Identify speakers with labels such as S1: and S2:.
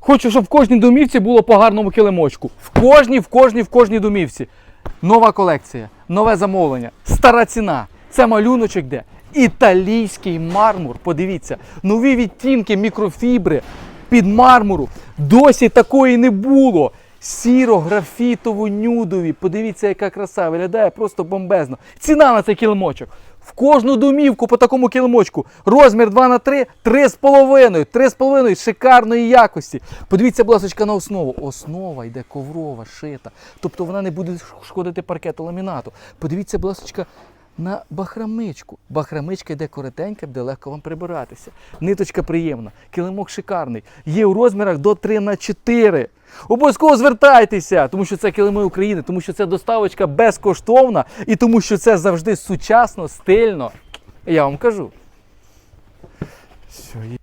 S1: Хочу, щоб в кожній домівці було по гарному килимочку. В кожній, в кожній, в кожній домівці. Нова колекція, нове замовлення, стара ціна. Це малюночок де. Італійський мармур. Подивіться, нові відтінки мікрофібри під мармуру. Досі такої не було. Сіро-графітово-нюдові. Подивіться, яка краса виглядає просто бомбезно. Ціна на цей килимочок. В кожну домівку по такому килимочку. Розмір 2 на 3 3,5. 3,5 шикарної якості. Подивіться, ласка, на основу. Основа йде коврова, шита. Тобто вона не буде шкодити паркету ламінату. Подивіться, ласка, на бахрамичку. Бахрамичка йде коротенька, буде легко вам прибиратися. Ниточка приємна, килимок шикарний. Є у розмірах до 3 на 4. Обов'язково звертайтеся, тому що це килими України, тому що це доставочка безкоштовна і тому що це завжди сучасно, стильно. Я вам кажу. Все, є.